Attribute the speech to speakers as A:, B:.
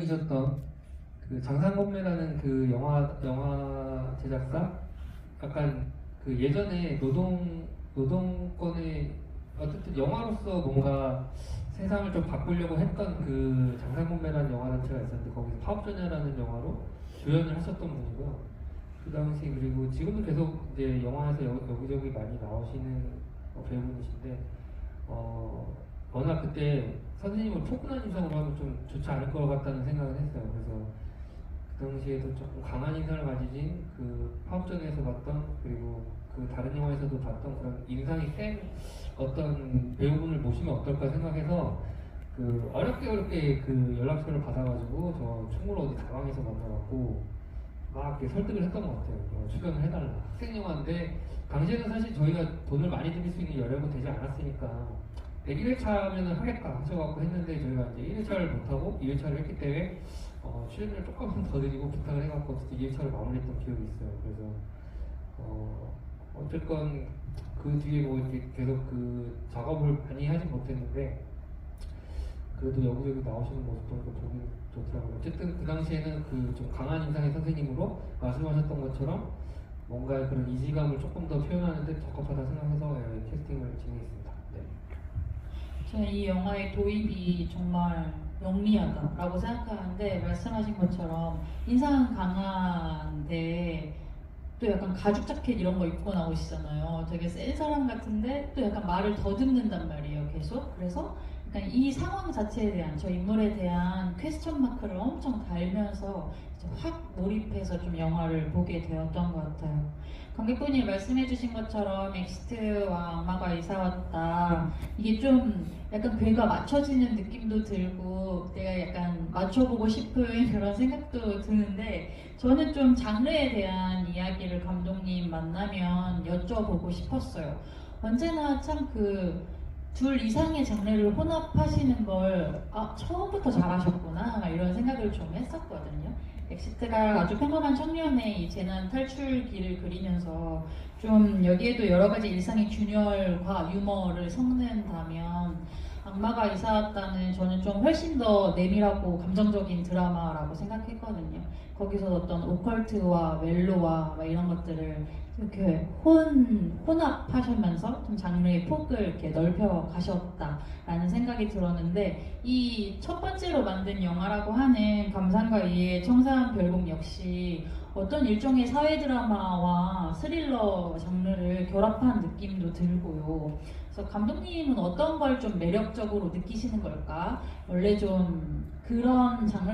A: 계셨던 그 장상건매라는 그 영화 영화 제작사 약간 그 예전에 노동 노동권의 어쨌든 영화로서 뭔가 세상을 좀 바꾸려고 했던 그 장상건매라는 영화 단체가 있었는데 거기서 파업전야라는 영화로 주연을 하셨던 분이고요. 그 당시 그리고 지금도 계속 이제 영화에서 여, 여기저기 많이 나오시는 어, 배우분이신데 어 워낙 그때 선생님을 포근한 인상으로 하면 좀 좋지 않을 것 같다는 생각을 했어요. 그래서 그 당시에도 조금 강한 인상을 가지신 그 파업전에서 봤던 그리고 그 다른 영화에서도 봤던 그런 인상이 센 어떤 배우분을 모시면 어떨까 생각해서 그 어렵게 어렵게 그 연락처를 받아가지고 저 충무로 어디 다방에서 만나갖고 막 이렇게 설득을 했던 것 같아요. 어, 출연을 해달라. 학생 영화인데 당시에는 사실 저희가 돈을 많이 들일 수 있는 여력은 되지 않았으니까 1일차 하면은 하겠다 하셔갖고 했는데 저희가 이제 1일차를 못하고 2일차를 했기 때문에 어, 출연료를 조금만 더 드리고 부탁을 해갖고 어쨌든 2일차를 마무리했던 기억이 있어요. 그래서 어, 어쨌건 그 뒤에 뭐 이렇게 계속 그 작업을 많이 하진 못했는데 그래도 여기저기 나오시는 모습 보니까 보기 좋더라고요. 어쨌든 그 당시에는 그 좀 강한 인상의 선생님으로 말씀하셨던 것처럼 뭔가 그런 이지감을 조금 더 표현하는데 적합하다 생각해서 예, 캐스팅을 진행했습니다. 네.
B: 저는 이 영화의 도입이 정말 영리하다라고 생각하는데 말씀하신 것처럼 인상 강한데 또 약간 가죽 자켓 이런 거 입고 나오시잖아요. 되게 센 사람 같은데 또 약간 말을 더듬는단 말이에요. 계속. 그래서 약간 이 상황 자체에 대한 저 인물에 대한 퀘스천 마크를 엄청 달면서 확 몰입해서 좀 영화를 보게 되었던 것 같아요. 관객분이 말씀해주신 것처럼 엑스트와 악마가 이사 왔다. 이게 좀 약간 괴가 맞춰지는 느낌도 들고 내가 약간 맞춰보고 싶은 그런 생각도 드는데 저는 좀 장르에 대한 이야기를 감독님 만나면 여쭤보고 싶었어요. 언제나 참그 둘 이상의 장르를 혼합하시는 걸 아, 처음부터 잘하셨구나 이런 생각을 좀 했었거든요. 엑시트가 아주 평범한 청년의 이 재난 탈출기를 그리면서 좀 여기에도 여러 가지 일상의 균열과 유머를 섞는다면 악마가 이사 왔다는 저는 좀 훨씬 더 내밀하고 감정적인 드라마라고 생각했거든요. 거기서 어떤 오컬트와 멜로와 막 이런 것들을 이렇게 혼, 혼합하시면서 좀 장르의 폭을 이렇게 넓혀 가셨다라는 생각이 들었는데 이 첫 번째로 만든 영화라고 하는 감상과 이해의 청사한 별곡 역시 어떤 일종의 사회 드라마와 스릴러 장르를 결합한 느낌도 들고요. 그래서 감독님은 어떤 걸 좀 매력적으로 느끼시는 걸까? 원래 좀 그런 장르를